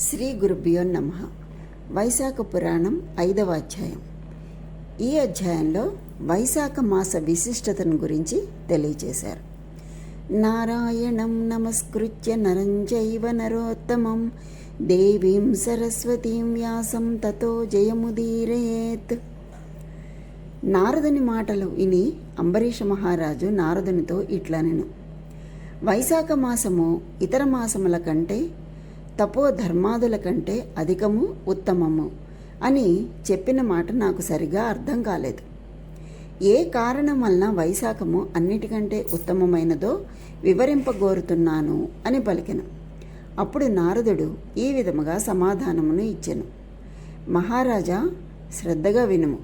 శ్రీ గురుభ్యో నమ. వైశాఖ పురాణం ఐదవ అధ్యాయం. ఈ అధ్యాయంలో వైశాఖ మాస విశిష్టతను గురించి తెలియజేశారు. నారాయణం నమస్కృత్య నరంజైవ నరోత్తమం. దేవీం సరస్వతీం వ్యాసం తతో జయముదీరేత్. నారదుని మాటలు విని అంబరీష మహారాజు నారదునితో ఇట్లనెను. వైశాఖ మాసము ఇతర మాసముల కంటే తపో ధర్మాదుల కంటే అధికము ఉత్తమము అని చెప్పిన మాట నాకు సరిగా అర్థం కాలేదు. ఏ కారణం వలన వైశాఖము అన్నిటికంటే ఉత్తమమైనదో వివరింపగోరుతున్నాను అని పలికెను. అప్పుడు నారదుడు ఈ విధముగా సమాధానమును ఇచ్చెను. మహారాజా శ్రద్ధగా వినుము.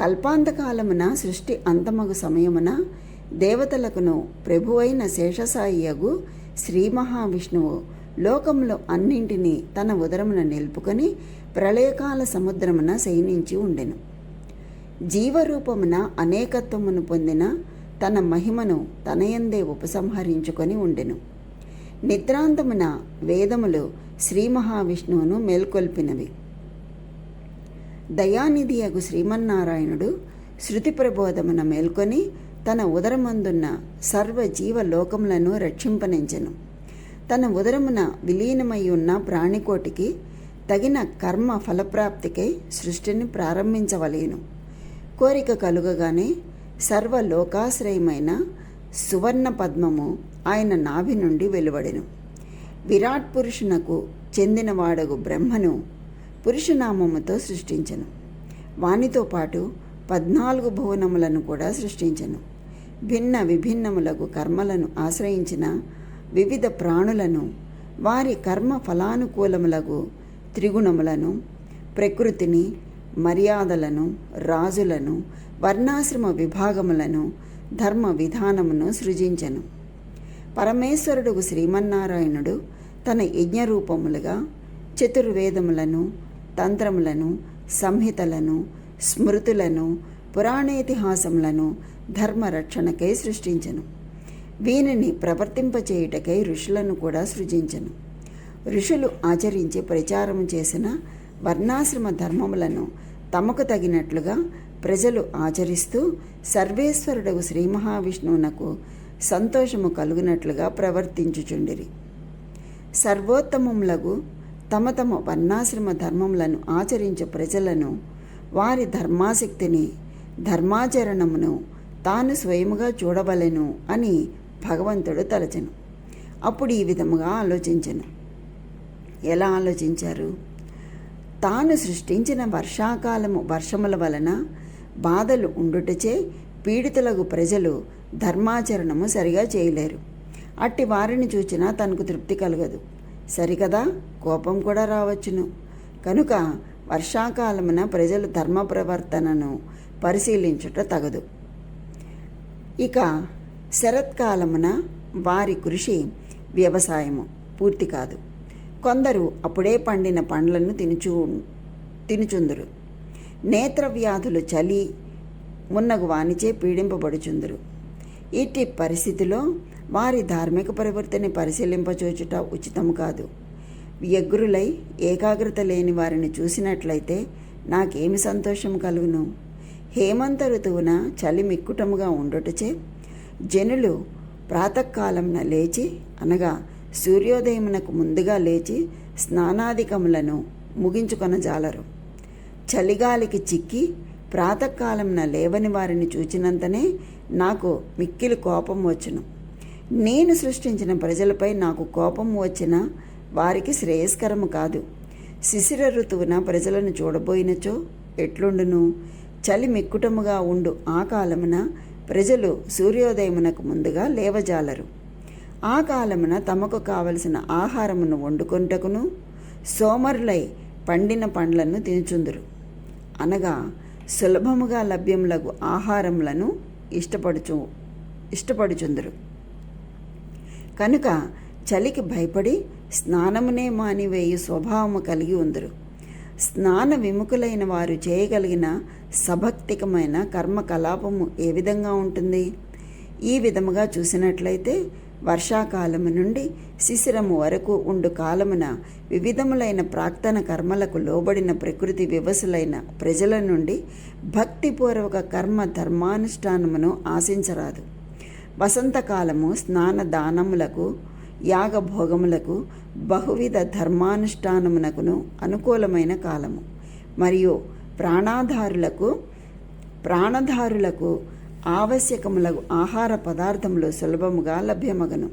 కల్పాంతకాలమున సృష్టి అంతమగు సమయమున దేవతలకును ప్రభువైన శేషసాయియగు శ్రీ మహావిష్ణువు లోకంలో అన్నింటినీ తన ఉదరమున నిలుపుకొని ప్రళయకాల సముద్రమున శయనించి ఉండెను. జీవరూపమున అనేకత్వమును పొందిన తన మహిమను తనయందే ఉపసంహరించుకొని ఉండెను. నిద్రాంతమున వేదములు శ్రీ మహావిష్ణువును మేల్కొల్పినవి. దయానిధియగు శ్రీమన్నారాయణుడు శృతి ప్రబోధమున మేల్కొని తన ఉదరమందున్న సర్వ జీవ లోకములను రక్షింపనించెను తన ఉదరమున విలీనమై ఉన్న ప్రాణికోటికి తగిన కర్మ ఫలప్రాప్తికై సృష్టిని ప్రారంభించవలేను. కోరిక కలుగగానే సర్వలోకాశ్రయమైన సువర్ణ పద్మము ఆయన నాభి నుండి వెలువడెను. విరాట్ పురుషునకు చెందినవాడగు బ్రహ్మను పురుషనామముతో సృష్టించను. వానితో పాటు పద్నాలుగు భువనములను కూడా సృష్టించను. భిన్న విభిన్నములకు కర్మలను ఆశ్రయించిన వివిధ ప్రాణులను వారి కర్మ ఫలానుకూలములకు త్రిగుణములను ప్రకృతిని మర్యాదలను రాజులను వర్ణాశ్రమ విభాగములను ధర్మ విధానమును సృజించను. పరమేశ్వరుడు శ్రీమన్నారాయణుడు తన యజ్ఞరూపములుగా చతుర్వేదములను తంత్రములను సంహితలను స్మృతులను పురాణేతిహాసములను ధర్మరక్షణకై సృష్టించను. వీనిని ప్రవర్తింపచేయుటకై ఋషులను కూడా సృజించను. ఋషులు ఆచరించి ప్రచారం చేసిన వర్ణాశ్రమ ధర్మములను తమకు తగినట్లుగా ప్రజలు ఆచరిస్తూ సర్వేశ్వరుడు శ్రీ మహావిష్ణువునకు సంతోషము కలుగునట్లుగా ప్రవర్తించుచుండిరి. సర్వోత్తమములకు తమ తమ వర్ణాశ్రమ ధర్మములను ఆచరించే ప్రజలను వారి ధర్మాసక్తిని ధర్మాచరణమును తాను స్వయముగా చూడవలెను అని భగవంతుడు తలచెను. అప్పుడు ఈ విధముగా ఆలోచించను. ఎలా ఆలోచించారు? తాను సృష్టించిన వర్షాకాలము వర్షముల వలన బాధలు ఉండుటచే పీడితులకు ప్రజలు ధర్మాచరణము సరిగా చేయలేరు. అట్టి వారిని చూచినా తనకు తృప్తి కలగదు. సరికదా? కోపం కూడా రావచ్చును. కనుక వర్షాకాలమున ప్రజలు ధర్మ ప్రవర్తనను పరిశీలించుట తగదు. ఇక శరత్కాలమున వారి కృషి వ్యవసాయము పూర్తి కాదు. కొందరు అప్పుడే పండిన పండ్లను తినుచు తినుచుందురు. నేత్రవ్యాధులు చలి మున్నగు వానిచే పీడింపబడుచుందురు. ఇట్టి పరిస్థితిలో వారి ధార్మిక ప్రవృత్తిని పరిశీలింపచూచుట ఉచితము కాదు. వ్యగ్రులై ఏకాగ్రత లేని వారిని చూసినట్లయితే నాకేమి సంతోషం కలుగును? హేమంత ఋతువున చలి మిక్కుటముగా ఉండుటచే జనులు ప్రాతకాలంన లేచి అనగా సూర్యోదయమునకు ముందుగా లేచి స్నానాధికములను ముగించుకొనజాలరు చలిగాలికి చిక్కి ప్రాతకాలంన లేవని వారిని చూచినంతనే నాకు మిక్కిలి కోపం వచ్చును. నేను సృష్టించిన ప్రజలపై నాకు కోపం వచ్చిన వారికి శ్రేయస్కరము కాదు. శిశిర ఋతువున ప్రజలను చూడబోయినచో ఎట్లుండును? చలి మిక్కుటముగా ఉండు ఆ కాలమున ప్రజలు సూర్యోదయమునకు ముందుగా లేవజాలరు. ఆ కాలమున తమకు కావలసిన ఆహారమును వండుకొంటకును సోమరులై పండిన పండ్లను తినుచుందురు. అనగా సులభముగా లభ్యములకు ఆహారములను ఇష్టపడుచు ఇష్టపడుచుందురు. కనుక చలికి భయపడి స్నానమునే మానివేయు స్వభావము కలిగి ఉందరు. స్నాన విముఖులైన వారు చేయగలిగిన సభక్తికమైన కర్మకలాపము ఏ విధంగా ఉంటుంది? ఈ విధముగా చూసినట్లయితే వర్షాకాలము నుండి శిశిరము వరకు ఉండు కాలమున వివిధములైన ప్రాక్తన కర్మలకు లోబడిన ప్రకృతి వివసులైన ప్రజల నుండి భక్తిపూర్వక కర్మ ధర్మానుష్ఠానమును ఆశించరాదు. వసంతకాలము స్నాన దానములకు యాగభోగములకు బహువిధ ధర్మానుష్ఠానమునకును అనుకూలమైన కాలము. మరియు ప్రాణాధారులకు ప్రాణధారులకు ఆవశ్యకములకు ఆహార పదార్థములు సులభముగా లభ్యమగను.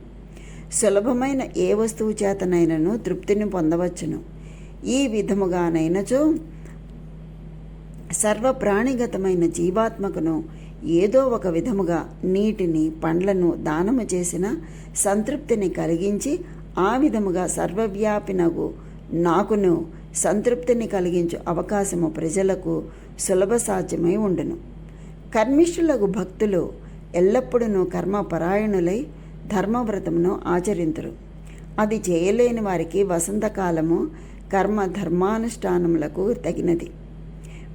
సులభమైన ఏ వస్తువు చేతనైనను తృప్తిని పొందవచ్చును. ఈ విధముగానైనచో సర్వ ప్రాణిగతమైన జీవాత్మకును ఏదో ఒక విధముగా నీటిని పండ్లను దానము చేసిన సంతృప్తిని కలిగించి ఆ విధముగా సర్వవ్యాపినగు నాకును సంతృప్తిని కలిగించు అవకాశము ప్రజలకు సులభ సాధ్యమై ఉండును. కర్మిష్ఠులకు భక్తులు ఎల్లప్పుడూ కర్మపరాయణులై ధర్మవ్రతమును ఆచరింతురు. అది చేయలేని వారికి వసంతకాలము కర్మ ధర్మానుష్ఠానములకు తగినది.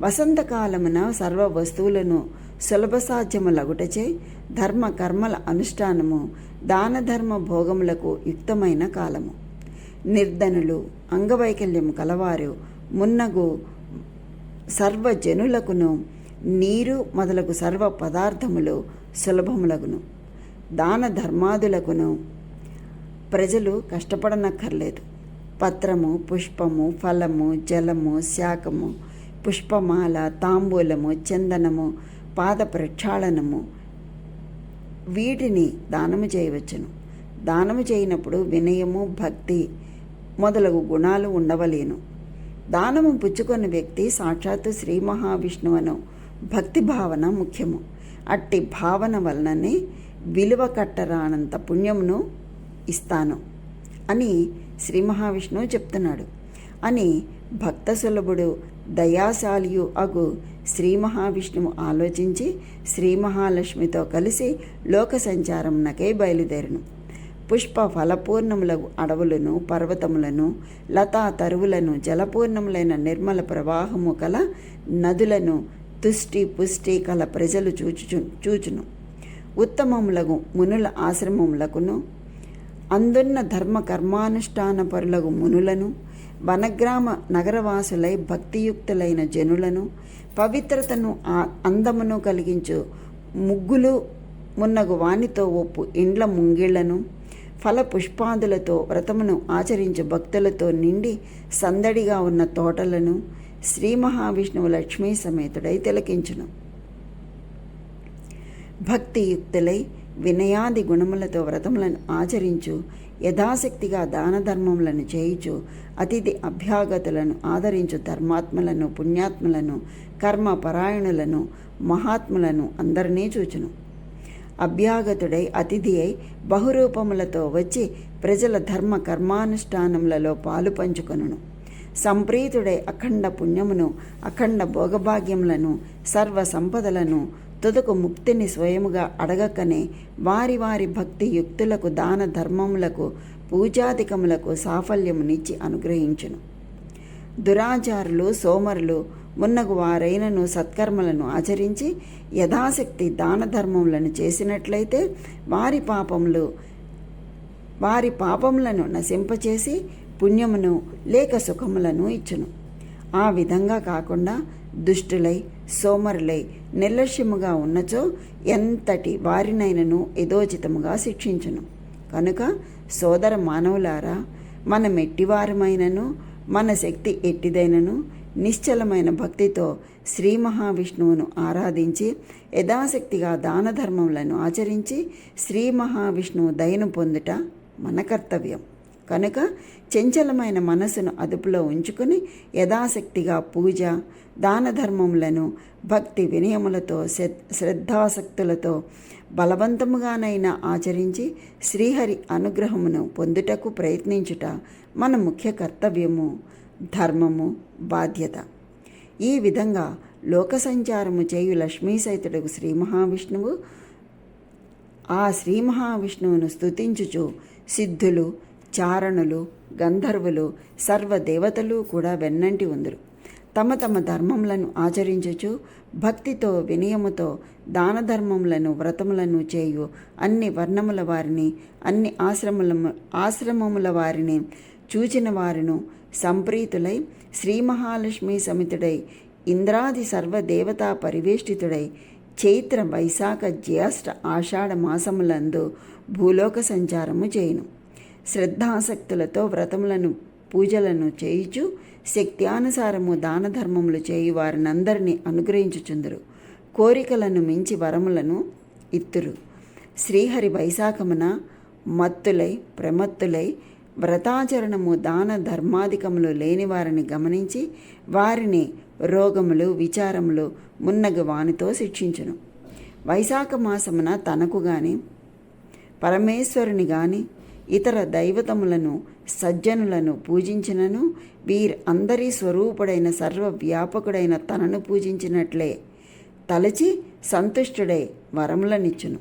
వసంతకాలమున సర్వ వస్తువులను సులభ సాధ్యములగుటచే ధర్మ కర్మల అనుష్ఠానము దాన ధర్మ భోగములకు యుక్తమైన కాలము. నిర్ధనులు అంగవైకల్యం కలవారు మున్నగు సర్వజనులకును నీరు మొదలగు సర్వ పదార్థములు సులభములగును. దాన ధర్మాదులకును ప్రజలు కష్టపడనక్కర్లేదు. పత్రము పుష్పము ఫలము జలము శాఖము పుష్పమాల తాంబూలము చందనము పాద ప్రక్షాళనము. వీటిని దానము చేయవచ్చును. దానము చేయనప్పుడు వినయము భక్తి మొదలగు గుణాలు ఉండవలేను. దానము పుచ్చుకున్న వ్యక్తి సాక్షాత్తు శ్రీ మహావిష్ణువును భక్తి భావన ముఖ్యము. అట్టి భావన వలననే విలువ కట్టరానంత పుణ్యమును ఇస్తాను అని శ్రీ మహావిష్ణువు చెప్తున్నాడు. అని భక్త సులభుడు దయాశాలియు అగు శ్రీ మహావిష్ణువు ఆలోచించి శ్రీ మహాలక్ష్మితో కలిసి లోక సంచారంనకై బయలుదేరును. పుష్ప ఫలపూర్ణములకు అడవులను పర్వతములను లతా తరువులను జలపూర్ణములైన నిర్మల ప్రవాహము కల నదులను తుష్టి పుష్టి కల ప్రజలు చూచుచు చూచును. ఉత్తమములకు మునుల ఆశ్రమములకును అందున్న ధర్మ కర్మానుష్ఠాన పరులకు మునులను వనగ్రామ నగరవాసులై భక్తియుక్తులైన జనులను పవిత్రతను అందమును కలిగించు ముగ్గులు మున్నగు వానితో ఒప్పు ఇండ్ల ముంగిళ్ళను ఫల పుష్పాదులతో వ్రతమును ఆచరించు భక్తులతో నిండి సందడిగా ఉన్న తోటలను శ్రీ మహావిష్ణువు లక్ష్మీ సమేతుడై తిలకించును. భక్తియుక్తులై వినయాది గుణములతో వ్రతములను ఆచరించు యథాశక్తిగా దాన ధర్మములను చేయుచు అతిథి అభ్యాగతులను ఆదరించు ధర్మాత్ములను పుణ్యాత్ములను కర్మ పరాయణులను మహాత్ములను అందరినీ చూచును. అభ్యాగతుడై అతిథి అయి బహురూపములతో వచ్చి ప్రజల ధర్మ కర్మానుష్ఠానములలో పాలు పంచుకొనును. సంప్రీతుడై అఖండ పుణ్యమును అఖండ భోగభాగ్యములను సర్వ సంపదలను తుదకు ముక్తిని స్వయముగా అడగకనే వారి వారి భక్తి యుక్తులకు దాన ధర్మములకు పూజాధికములకు సాఫల్యమునిచ్చి అనుగ్రహించును. దురాచారులు సోమరులు మున్నగు వారైనను సత్కర్మలను ఆచరించి యథాశక్తి దాన ధర్మములను చేసినట్లయితే వారి పాపములు వారి పాపములను నశింపచేసి పుణ్యమును లేక సుఖములను ఇచ్చును. ఆ విధంగా కాకుండా దుష్టులై సోమరులై నిర్లక్ష్యముగా ఉన్నచో ఎంతటి వారినైనను యథోచితముగా శిక్షించును. కనుక సోదర మానవులారా మన మెట్టివారమైనను మన శక్తి ఎట్టిదైనను నిశ్చలమైన భక్తితో శ్రీ మహావిష్ణువును ఆరాధించి యథాశక్తిగా దాన ధర్మములను ఆచరించి శ్రీ మహావిష్ణువు దయను పొందుట మన కర్తవ్యం. కనుక చంచలమైన మనసును అదుపులో ఉంచుకుని యథాశక్తిగా పూజ దాన ధర్మములను భక్తి వినయములతో శ్రద్ధాసక్తులతో బలవంతముగానైనా ఆచరించి శ్రీహరి అనుగ్రహమును పొందుటకు ప్రయత్నించుట మన ముఖ్య కర్తవ్యము ధర్మము బాధ్యత. ఈ విధంగా లోక సంచారము చేయు లక్ష్మీ సైతుడకు శ్రీ మహావిష్ణువు ఆ శ్రీ మహావిష్ణువును స్తుతించుచు సిద్ధులు చారణులు గంధర్వులు సర్వదేవతలు కూడా వెన్నంటి ఉందరు. తమ తమ ధర్మములను ఆచరించుచు భక్తితో వినయముతో దాన ధర్మములను వ్రతములను చేయు అన్ని వర్ణముల వారిని అన్ని ఆశ్రముల ఆశ్రమముల వారిని చూచిన వారును సంప్రీతులై శ్రీ మహాలక్ష్మి సమితుడై ఇంద్రాది సర్వదేవతా పరివేష్టితుడై చైత్ర వైశాఖ జ్యేష్ఠ ఆషాఢ మాసములందు భూలోక సంచారము చేయును. శ్రద్ధాసక్తులతో వ్రతములను పూజలను చేయుచు శక్త్యానుసారము దాన ధర్మములు చేయి వారినందరినీ అనుగ్రహించుచుందరు. కోరికలను మించి వరములను ఇత్తురు. శ్రీహరి వైశాఖమున మత్తులై ప్రమత్తులై వ్రతాచరణము దాన ధర్మాధికములు లేని వారిని గమనించి వారిని రోగములు విచారములు మున్నగు వానితో శిక్షించును. వైశాఖ మాసమున తనకు గాని పరమేశ్వరుని గాని ఇతర దైవతములను సజ్జనులను పూజించినను. వీరందరి స్వరూపుడైన సర్వవ్యాపకుడైన తనను పూజించినట్లే. తలచి సంతుష్టుడై వరములనిచ్చును.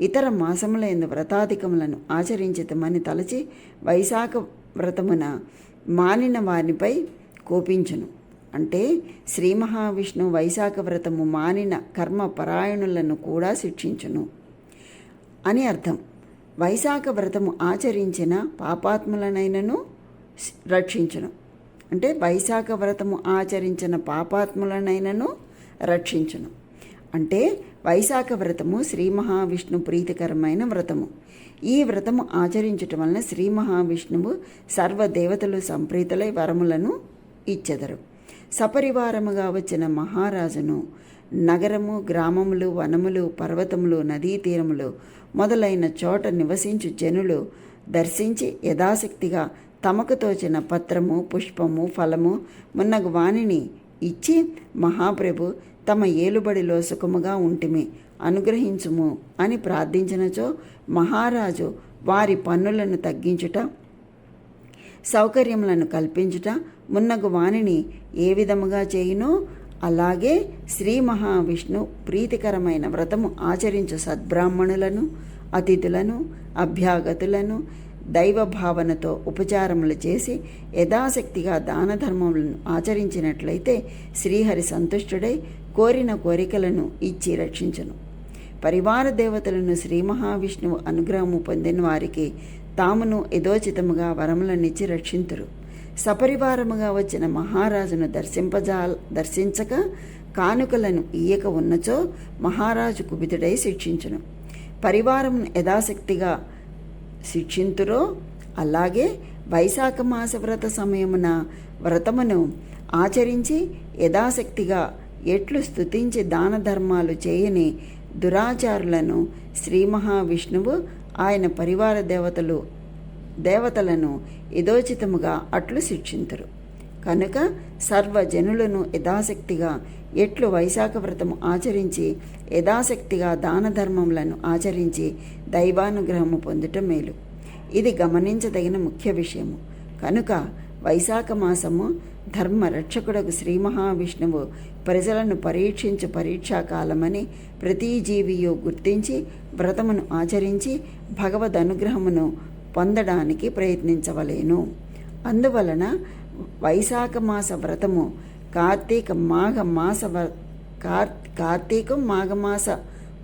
ఇతర మాసములైన వ్రతాధికములను ఆచరించితమని తలచి వైశాఖ వ్రతమున మానిన వారిపై కోపించును. అంటే శ్రీ మహావిష్ణు వైశాఖ వ్రతము మానిన కర్మ పరాయణులను కూడా శిక్షించును. అని అర్థం. వైశాఖ వ్రతము ఆచరించిన పాపాత్ములనైనను రక్షించును. అంటే వైశాఖ వ్రతము ఆచరించిన పాపాత్ములనైనను రక్షించును. అంటే వైశాఖ వ్రతము శ్రీ మహావిష్ణు ప్రీతికరమైన వ్రతము. ఈ వ్రతము ఆచరించటం వలన శ్రీ మహావిష్ణువు సర్వదేవతలు సంప్రీతులై వరములను ఇచ్చెదరు. సపరివారముగా వచ్చిన మహారాజును నగరము గ్రామములు వనములు పర్వతములు నదీ తీరములు మొదలైన చోట నివసించు జనులు దర్శించి యథాశక్తిగా తమకు తోచిన పత్రము పుష్పము ఫలము మున్నగు వాణిని ఇచ్చి మహాప్రభు తమ ఏలుబడిలో సుఖముగా ఉంటిమి అనుగ్రహించుము అని ప్రార్థించినచో మహారాజు వారి పన్నులను తగ్గించుట సౌకర్యములను కల్పించుట మున్నగు వాణిని ఏ విధముగా చేయునో అలాగే శ్రీ మహావిష్ణు ప్రీతికరమైన వ్రతము ఆచరించు సద్బ్రాహ్మణులను అతిథులను అభ్యాగతులను దైవ భావనతో ఉపచారములు చేసి యథాశక్తిగా దాన ధర్మములను ఆచరించినట్లయితే శ్రీహరి సంతుష్టుడై కోరిన కోరికలను ఇచ్చి రక్షించను. పరివార దేవతలను శ్రీ మహావిష్ణువు అనుగ్రహము పొందిన వారికి తామును యథోచితముగా వరములనిచ్చి రక్షింతురు. సపరివారముగా వచ్చిన మహారాజును దర్శింపజా దర్శించక కానుకలను ఇయ్యక ఉన్నచో మహారాజు కుబితుడై శిక్షించును. పరివారమును యథాశక్తిగా శిక్షింతురో అలాగే వైశాఖ మాస వ్రత సమయమున వ్రతమును ఆచరించి యథాశక్తిగా ఎట్లు స్తుతించి దాన ధర్మాలు చేయని దురాచారులను శ్రీ మహావిష్ణువు ఆయన పరివార దేవతలు దేవతలను యథోచితముగా అట్లు శిక్షింతురు. కనుక సర్వజనులను యథాశక్తిగా ఎట్లు వైశాఖ వ్రతము ఆచరించి యథాశక్తిగా దాన ధర్మములను ఆచరించి దైవానుగ్రహము పొందటం మేలు. ఇది గమనించదగిన ముఖ్య విషయము. కనుక వైశాఖ మాసము ధర్మ రక్షకుడకు శ్రీ మహావిష్ణువు ప్రజలను పరీక్షించు పరీక్షాకాలమని ప్రతి జీవియు గుర్తించి వ్రతమును ఆచరించి భగవద్ అనుగ్రహమును పొందడానికి ప్రయత్నించవలేను. అందువలన వైశాఖ మాస వ్రతము కార్తీక మాఘ మాస కార్ కార్తీకం మాఘమాస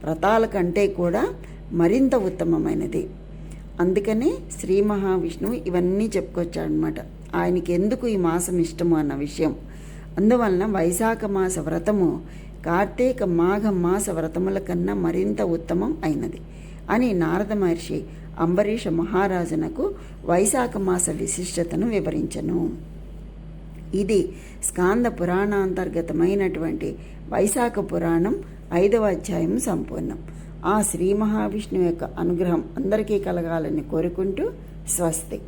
వ్రతాల కంటే కూడా మరింత ఉత్తమమైనది. అందుకనే శ్రీ మహావిష్ణువు ఇవన్నీ చెప్పుకొచ్చాడనమాట ఆయనకి ఎందుకు ఈ మాసం ఇష్టము అన్న విషయం. అందువలన వైశాఖ మాస వ్రతము కార్తీక మాఘ మాస వ్రతముల కన్నా మరింత ఉత్తమం అయినది అని నారద మహర్షి అంబరీష మహారాజునకు వైశాఖ మాస విశిష్టతను వివరించను. ఇది స్కాంద పురాణాంతర్గతమైనటువంటి వైశాఖ పురాణం ఐదవ అధ్యాయం సంపూర్ణం. ఆ శ్రీ మహావిష్ణువు యొక్క అనుగ్రహం అందరికీ కలగాలని కోరుకుంటూ స్వస్తి.